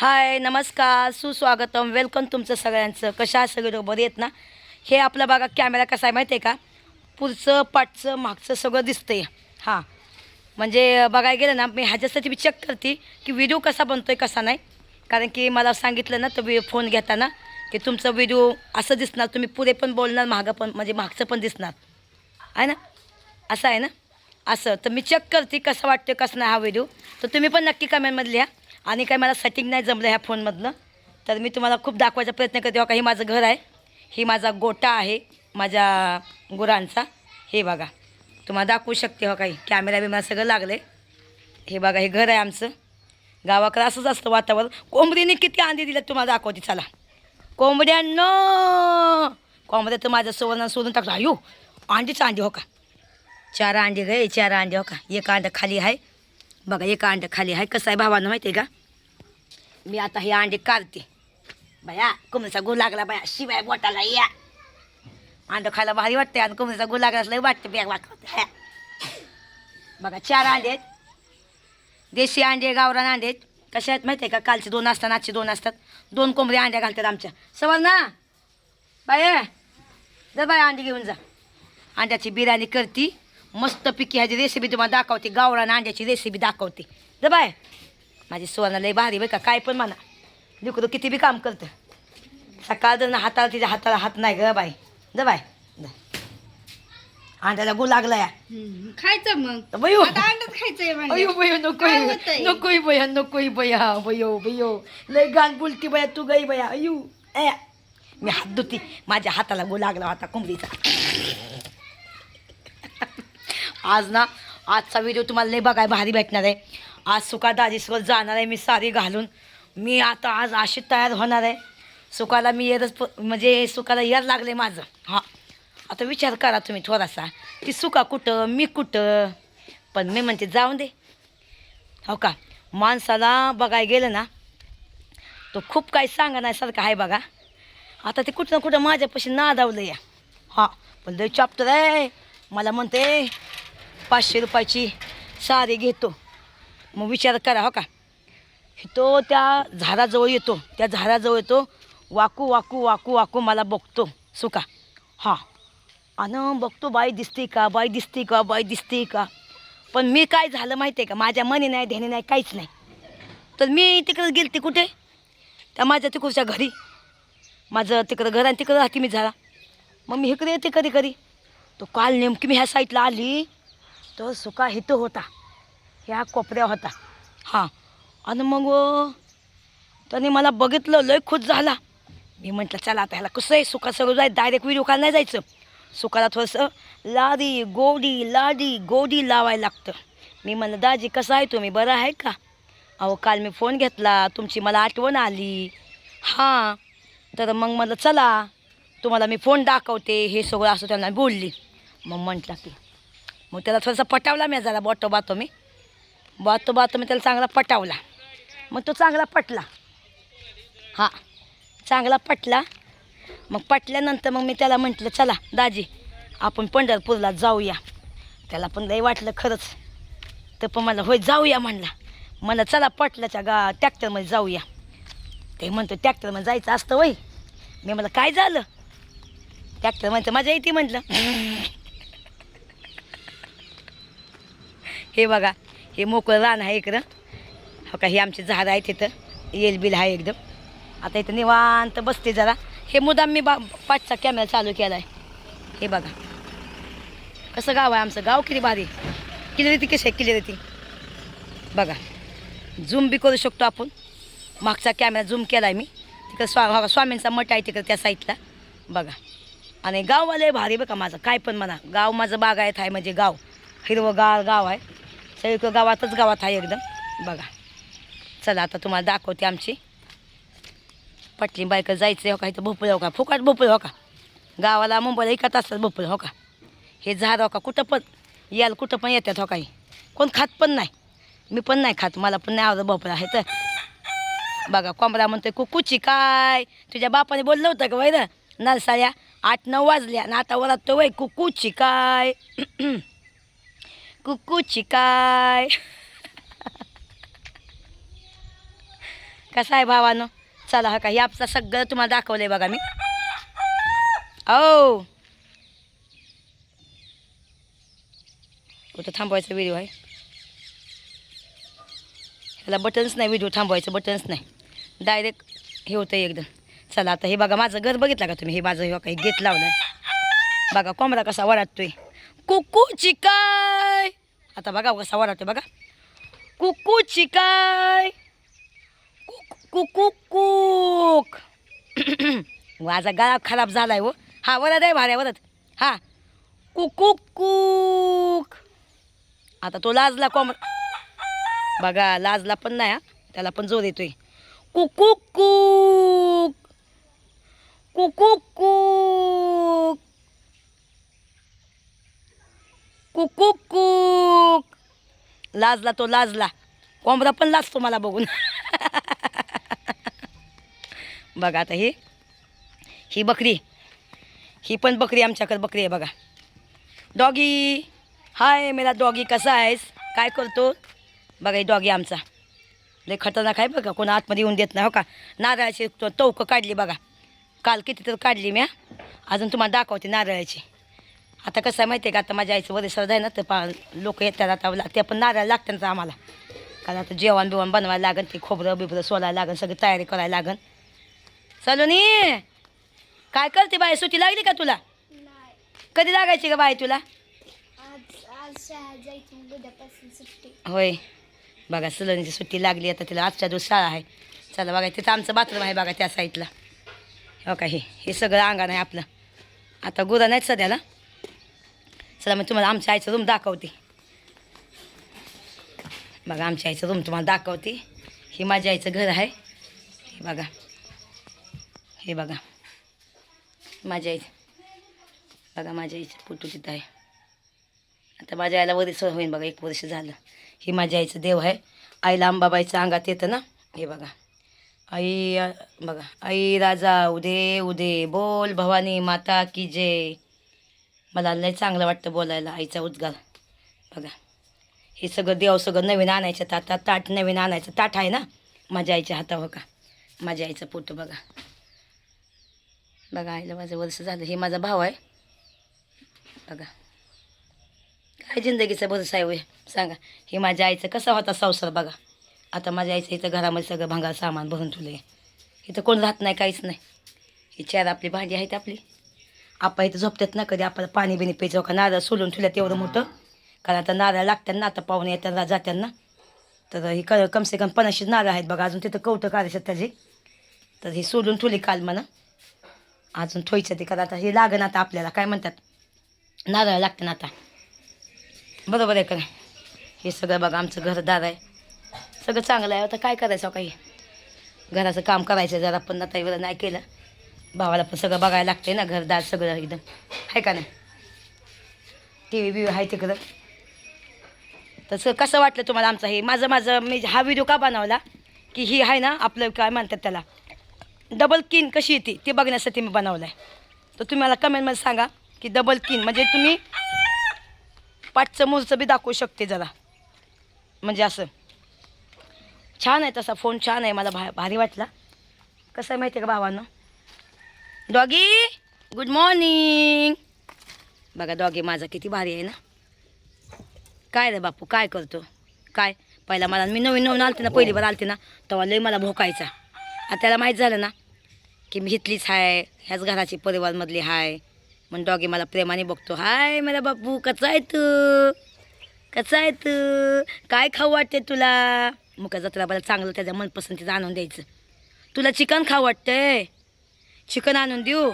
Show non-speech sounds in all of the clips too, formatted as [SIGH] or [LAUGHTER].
हाय नमस्कार सुस्वागतम. वेलकम तुमचं सगळ्यांचं. कशा सगळे? बरे आहेत ना? हे आपला बघा कॅमेरा कसा आहे माहिती आहे का? पुढचं पाठचं मागचं सगळं दिसतंय. हां. म्हणजे बघायला गेलं ना मी ह्याच्यासाठी मी चेक करते की व्हिडिओ कसा बनतो आहे कसा नाही. कारण की मला सांगितलं ना तर फोन घेताना की तुमचा व्हिडिओ असं दिसणार तुम्ही पुढे पण बोलणार मागं पण म्हणजे मागचं पण दिसणार. आहे ना? असं आहे ना? असं. तर मी चेक करते कसं वाटतं कसं नाही हा व्हिडिओ तर तुम्ही पण नक्की कमेंटमध्ये लिहा. आणि काही मला सेटिंग नाही जमलं ह्या फोनमधलं तर मी तुम्हाला खूप दाखवायचा प्रयत्न करते बघा हे माझं घर आहे. ही माझा गोटा आहे माझ्या गुरांचा. हे बघा तुम्हाला दाखवू शकते हो काही. कॅमेरा बिमेरा सगळं लागलं आहे हे बघा हे घर आहे आमचं. गावाकडं असंच असतं वातावरण. कोंबडीने किती अंडी दिल्यात तुम्हाला दाखवते चला. कोंबड्यांनो! कोंबड्या तर माझ्या सुवर्ण सोडून टाकतो. अयो अंडीच अंडी हो का? चार अंडी गे चार अंडी हो का? एक अंडा खाली आहे. बघा एक अंडं खाली आहे. कसं आहे भावानं माहिती आहे का? मी आता हे अंडे काढते. बाया कोंबडीचा गो लागला बाया. शिवाय बोटाला या. अंडं खायला भारी वाटते आणि कोंबडीचा गो लागला लय वाटते बॅग वाटत बघा चार अंडे आहेत. देशी अंडे गावरान अंडे आहेत. कशा आहेत माहिती आहे का? कालचे दोन असतात आजचे दोन असतात. दोन कोंबडी अंड्या घालतात आमच्या. समज ना बाय जर बाय अंडी घेऊन जा. अंड्याची बिर्याणी करती. मस्त पिकी ह्याची रेसिपी तुम्हाला दाखवते. गावरान अंड्याची रेसिपी दाखवते. जर बाय. माझी सुवर्ण लय भारी बरं का? काय पण म्हणा. लिकरू किती बी काम करतं. सकाळ जर हाताला तिच्या हाताला हात नाही ग बाय जर बाय. अंड्याला गु लागला या. खायचं मग. बयो खायचंय म्हणजे. अयो बयो नको बया नकोय बया बयो बयो लय गाण बोलती बया तू गई बया. अयो. ए मी हात धुती. माझ्या हाताला गो लागला होता कोंबडीचा आज ना आजचा व्हिडिओ तुम्हाला नाही बघाय भारी भेटणार आहे. आज सुका दाजीसोबत जाणार आहे मी साडी घालून. मी आता आज अशी तयार होणार आहे. सुकाला मी येतच प- म्हणजे सुकाला यर लागले माझं. हां. आता विचार करा तुम्ही थोडासा की सुका कुठं मी कुठं? पण मी म्हणते जाऊन दे. हो का? माणसाला बघायला गेलं ना तो खूप काही सांगा नाही सारखं आहे बघा. आता ते कुठं ना कुठं माझ्यापाशी नादावलं या हां. पण लय चॉप्टर आहे. मला म्हणते पाचशे रुपयाची सारे घेतो. मग विचार करा हो का? तो त्या झाडाजवळ येतो. त्या झाडाजवळ येतो वाकू वाकू वाकू वाकू मला बघतो. सुका. हां. आणि बघतो बाई दिसते का? बाई दिसते का? बाई दिसते का? पण मी काय झालं माहिती आहे का? माझ्या मनी नाही ध्यानी नाही काहीच नाही. तर मी तिकडं गेलते कुठे? त्या माझ्या तिकडच्या घरी. माझं तिकडं घर आणि तिकडं राहते मी झाला मग मी इकडे येते कधी कधी तो काल नेमकी मी ह्या साईडला आली. तो सुका हिथं होता. ह्या कोपऱ्या होता. हां. आणि मग त्याने मला बघितलं लय खुश झाला. मी म्हटलं चला आता ह्याला कसं आहे सुका सगळं? जाय डायरेक्ट व्हिडिओ काल नाही जायचं. सुकाला थोडंसं लाडी गोडी लाडी गोडी लावायला लागतं. मी म्हणलं दाजी कसं आहे तुम्ही? बरं आहे का? अहो काल मी फोन घेतला. तुमची मला आठवण आली. हां. तर मग म्हटलं चला. तुम्हाला मी फोन दाखवते. हे सगळं असं त्यांना बोलली. मग म्हटलं की मग त्याला थोडासा पटावला मी जरा बॉटो बातो मी. बातो बातो मी त्याला चांगला पटावला. मग तो चांगला पटला. हां चांगला पटला. मग पटल्यानंतर मग मी त्याला म्हटलं चला दाजी आपण पंढरपूरला जाऊया. त्याला पण लई वाटलं खरंच. तर पण मला होय जाऊया म्हणला. मला चला पटल्याच्या गा ट्रॅक्टरमध्ये जाऊया. ते म्हणतो ट्रॅक्टरमध्ये जायचं असतं होय. मी मला काय झालं? ट्रॅक्टर म्हणतं माझ्या येते म्हटलं हे बघा हे मोकळं रान आहे इकडं. हो का हे आमचे झाडं आहेत तिथं येल बिल आहे एकदम. आता इथं निवांत बसते जरा. हे मुदाम मी बा पाचचा कॅमेरा चालू केला आहे हे बघा. कसं गाव आहे आमचं? गाव किती भारी. किती कशी आहे? किती बघा. झूम बी करू शकतो आपण. मागचा कॅमेरा झूम केला आहे मी. तिकडं स्वा हो स्वामींचा मठ आहे तिकडं त्या साईडला. बघा. आणि गाववाले भारी बघा माझं. काय पण म्हणा. गाव माझं बागायत आहे म्हणजे गाव. हिरवगार गाव आहे. सगळीकडं गावातच गावात आहे एकदम. बघा. चला आता तुम्हाला दाखवते आमची. पटली बायका जायचं हो का? इथं भोपळ हो का? फुकट भोपळ हो का? गावाला मुंबईला इकत असतात भोपळ हो का? हे झाड हो का? कुठं पण याल कुठं पण येतात हो काही. कोण खात पण नाही. मी पण नाही खात मला पण नाही आवडत भोपळा आहे तर. बघा कोंबडा म्हणतोय कुकूची काय? तुझ्या बापाने बोललं होतं का वैर नरसाळ्या आठ नऊ वाजल्या आणि आता वरात तो वय कुकूची काय? [CLEARS THROAT] कुकूची काय कसा आहे भावानं? चला हा का हे आपलं सगळं तुम्हाला दाखवलंय बघा मी. औ कुठं थांबवायचा व्हिडिओ आहे? ह्याला बटन्स नाही व्हिडिओ थांबवायचं बटन्स नाही. डायरेक्ट हे होतं एकदम. चला आता हे बघा माझं घर बघितलं का तुम्ही? हे माझं हे काही घेत लावलं बघा कोंबडा कसा वराटतोय कुकू चिका आता बघा कसा वराटतोय बघा. कुकू चिकाय. कुकू कुक [COUGHS] माझा गळा खराब झालाय हो. हा वरत आहे भाड्या वरत हा. कुकू कुक. आता तो लाजला कॉम बघा लाजला पण नाही हा. त्याला पण जोर येतोय. कुकू कुक. कुकू कुक. कुकू कुक. लाजला तो लाजला. कोंबडा पण लाजतो मला बघून. बघा आता ही. ही बकरी. ही पण बकरी आमच्याकडे बकरी आहे बघा. डॉगी. हाय मेरा डॉगी कसा आहेस? काय करतो? बघा ही डॉगी आमचा. लय खतरनाक आहे बघा कोणा आतमध्ये येऊन देत नाही हो का? नारळाची तो काढली बघा. काल किती तर काढली मी अजून तुम्हाला दाखवते नारळाची. आता कसं आहे माहिती आहे का? आता माझ्या आईचं वरे आहे ना तर पा लोक येतात आता ला- ते पण नारळ लागतं ना आम्हाला. कारण आता जेवण बिवण बनवायला लागन ते खोबरं बिबरं सोलायला लागन सगळी तयारी करायला लागन. सलोनी काय करते बाई? सुट्टी लागली का तुला? कधी लागायची का बाई तुला? होय. बघा सलोनीची सुट्टी लागली आता तिला आजच्या दिवस शाळा आहे. चला बघा तिथं आमचं बाथरूम आहे बघा त्या साईडला. हो का हे हे सगळं अंगण आहे आपलं. आता गुरं नाहीत सध्याला. चला मी तुम्हाला आमच्या आईचं रूम दाखवते. बघा आमच्या आईचं रूम तुम्हाला दाखवते. हे माझ्या आईचं घर आहे. हे बघा. हे बघा. माझ्या आई बघा माझ्या आईचं फोटो तिथं आहे. आता माझ्या आईला वरीस होईन बघा एक वर्ष झालं. हे माझ्या आईचं देव आहे. आईला अंबाबाईचं अंगात येतं ना? हे बघा. आई बघा. आई राजा उदे उदे. बोल भवानी माता की जय. मला लय चांगलं वाटतं बोलायला आईचा उद्गार. बघा. हे सगळं देव सगळं नवीन आणायचं ताटात ताट नवीन आणायचं. ताट आहे ना? माझ्या आईच्या हातावर हो का? माझ्या आईचं पोट बघा. बघा आईला माझं वर्ष झालं. हे माझा भाव आहे. बघा. काय जिंदगीचं भरसा आहे सांगा. हे माझ्या आईचं कसा होता संसार बघा. आता माझ्या आईचं इथं घरामध्ये सगळं भंगार सामान भरून ठेवलं आहे इथं कोण राहत नाही काहीच नाही. ही चार आपली भांडी आहेत आपली. आपा इथं झोपतात ना कधी आपल्याला पाणी बिणी प्यायचं का? नारळ सोलून ठेवल्यात एवढं मोठं. कारण आता नारळ लागतात ना आता पाहुणे येतात जातात ना. तर ही क कमसे कम पन्नासशे नारळ आहेत बघा अजून तिथं कवटं काढायचं त्याचे. तर ही सोलून ठेवली काल म्हणा. अजून ठोयचं ते कारण आता हे लागण आता आपल्याला काय म्हणतात? नारळ लागतं ना आता. बरोबर आहे का हे सगळं बघा आमचं घरदार आहे. सगळं चांगलं आहे. आता काय करायचं हो काही? घराचं काम करायचं जरा पण आता एवढं नाही केलं. भावाला पण सगळं बघायला लागतंय ना घरदार सगळं एकदम. आहे का नाही? टी व्ही बिव्ही आहे तिकडं तसं कसं वाटलं तुम्हाला आमचं हे? माझं माझं मी हा व्हिडिओ का बनवला? की ही आहे ना आपलं काय म्हणतात त्याला? डबल किन कशी येते? ते बघण्यासाठी मी बनवलं आहे तर तुम्ही मला कमेंटमध्ये सांगा की डबल किन म्हणजे तुम्ही पाठचं मोजचं बी दाखवू शकते जरा. म्हणजे असं. छान आहे तसा फोन छान आहे मला भा भारी वाटला. कसं आहे माहिती आहे का भावानं? डॉगी गुड मॉर्निंग बघा डॉगी माझा किती भारी आहे ना. काय रे बापू काय करतो? काय? पहिला मला मी नवीन नवीन आलते ना पहिली बार आलते ना तेव्हा लय मला भोकायचा. आता त्याला माहीत झालं ना की मी इथलीच आहे ह्याच घराची परिवारमधली हाय. मग डॉगी मला प्रेमाने बघतो. हाय मला बापू कसा आहे तू? कसा आहे तू? काय खाऊ वाटते तुला? मुका जत्रा मला चांगलं त्याच्या मनपसंतीचं आणून द्यायचं. तुला चिकन खाऊ वाटतंय? चिकन आणून देऊ.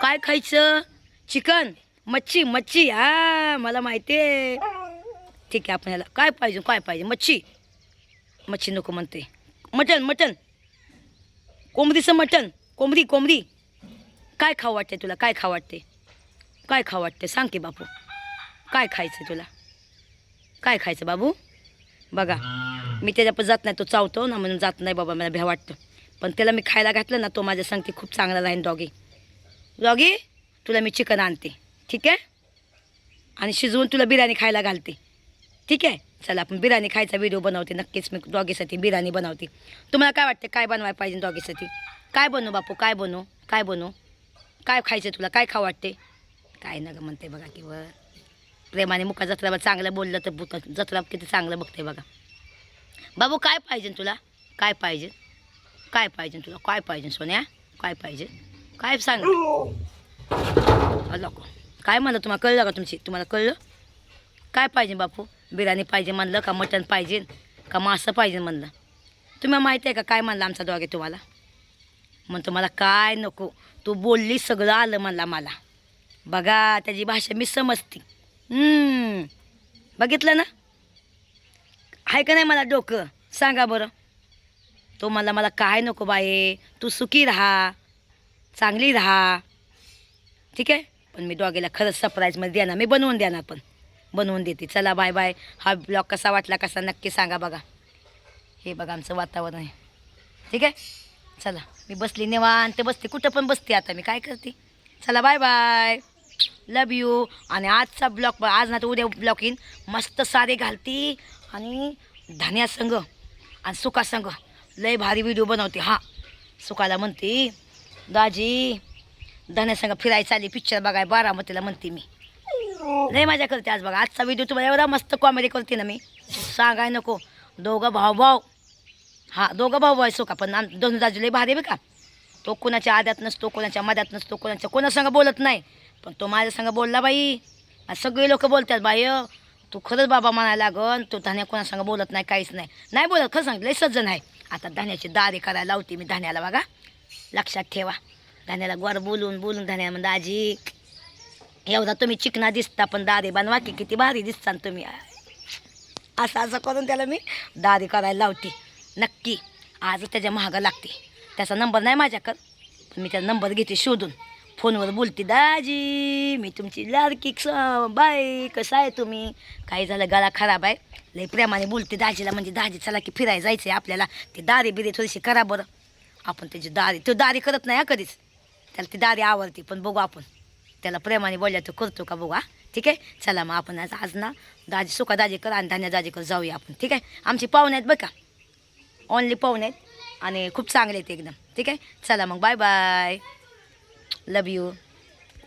काय खायचं? चिकन मच्छी मच्छी. हा मला माहिती आहे. ठीक आहे आपण याला काय पाहिजे काय पाहिजे? मच्छी. मच्छी नको म्हणते. मटन मटन कोंबडीचं मटन कोंबडी कोंबडी. काय खाऊ वाटते तुला? काय खाऊ वाटते? काय खाऊ वाटते? सांग की बापू. काय खायचं तुला? काय खायचं बाबू? बघा मी त्याच्यापास जात नाही तो चावतो ना म्हणून जात नाही बाबा मला भ्या वाटतं. पण त्याला मी खायला घातलं ना तो माझ्या सांगते खूप चांगला राहीन डॉगी डॉगी तुला मी चिकन आणते. ठीक आहे? आणि शिजवून तुला बिर्याणी खायला घालते. ठीक आहे? चला आपण बिर्याणी खायचा व्हिडिओ बनवते. नक्कीच मी डॉगीसाठी बिर्याणी बनवते. तुम्हाला काय वाटते? काय बनवायला पाहिजे डॉगीसाठी काय बनवू बापू? काय बनवू? काय बनू काय खायचं तुला? काय खाऊ वाटते? काय ना गं म्हणते बघा किंवा प्रेमाने मुका जत्रावर चांगलं बोललं तर बुक जत्रा किती चांगलं बघते बघा. बाबू काय पाहिजे तुला? काय पाहिजे? काय पाहिजे तुला? काय पाहिजे सोन्या? काय पाहिजे? काय सांग? लोक काय म्हणलं तुम्हाला? कळलं का तुमची? तुम्हाला कळलं? काय पाहिजे बापू? बिर्याणी पाहिजे म्हणलं का मटण पाहिजे? का मासं पाहिजे म्हणलं? तुम्हाला माहिती आहे का काय म्हणलं आमचा आहे तुम्हाला? म्हणतो मला काय नको? तू बोलली सगळं आलं म्हणला मला. बघा त्याची भाषा मी समजते. बघितलं ना? आहे का नाही मला डोकं? सांगा बरं. तो मला मला काय नको बाये तू सुखी राहा चांगली राहा. ठीक आहे? पण मी डॉगीला खरंच सरप्राईजमध्ये देणार मी बनवून देणार पण. बनवून देते. चला बाय बाय. हा ब्लॉग कसा वाटला कसा नक्की सांगा बघा. हे बघा आमचं वातावरण आहे. ठीक आहे? चला मी बसली निवांत बसते. कुठं पण बसते आता मी काय करते? चला बाय बाय. लव यू आणि आजचा ब्लॉग आज ना तर उद्या ब्लॉग येईन. मस्त सारे घालती आणि धान्या संघ आणि सुका संघ लय भारी व्हिडिओ बनवते. हा. सुखाला म्हणते दाजी धन्यासंग संघ आली पिक्चर बघाय बारामतीला म्हणते मी. लय मजा करते आज बघा. आजचा व्हिडिओ तुम्हाला एवढा मस्त कॉमेडी करते ना मी. सांगाय नको. दोघं भाऊ भाऊ हा दोघं भाऊ भाऊ सुका पण आम दोन दाजू लय भारी आहे का. तो कोणाच्या आद्यात नसतो कोणाच्या मध्यात नसतो कोणाच्या कोणासंग बोलत नाही. पण तो माझ्या संग बोलला बाई. सगळे लोक बोलतात बाई तू खरंच बाबा म्हणायला लागन तो धान्या कोणासंग बोलत नाही काहीच नाही. नाही बोलत खरं सांगितलं लय सज्जन आहे. आता धान्याची दारे करायला लावते मी धान्याला बघा. लक्षात ठेवा. धान्याला गोर बोलून बोलून धान्या म्हणजे आजी एवढा तुम्ही चिकना दिसता पण दारे बनवा की किती भारी दिसता तुम्ही. असं असं करून त्याला मी दारी करायला लावते. नक्की. आज त्याच्या महागा लागते. त्याचा नंबर नाही माझ्याकडं. मी त्याचा नंबर घेते शोधून. फोनवर बोलते दाजी मी तुमची लाडकी स- बाई कसं आहे तुम्ही? काही झालं? गळा खराब आहे. लई प्रेमाने बोलते दाजीला म्हणजे दाजी चला की फिरायला जायचं आहे आपल्याला. ते दारी बिरे थोडीशी करा बरं. आपण त्याची दारी तो दारी करत नाही हा कधीच. त्याला ती दारी आवडते पण बघू आपण. त्याला प्रेमाने बोलल्या तो करतो का बघू हा? ठीक आहे? चला मग आपण आज आज ना दाजी सुका दाजी कर आणि धान्य दाजी कर जाऊया आपण ठीक आहे? आमची पाहुणे आहेत बघा ओनली पाहुणे आहेत आणि खूप चांगले आहेत एकदम ठीक आहे? चला मग बाय बाय लव यू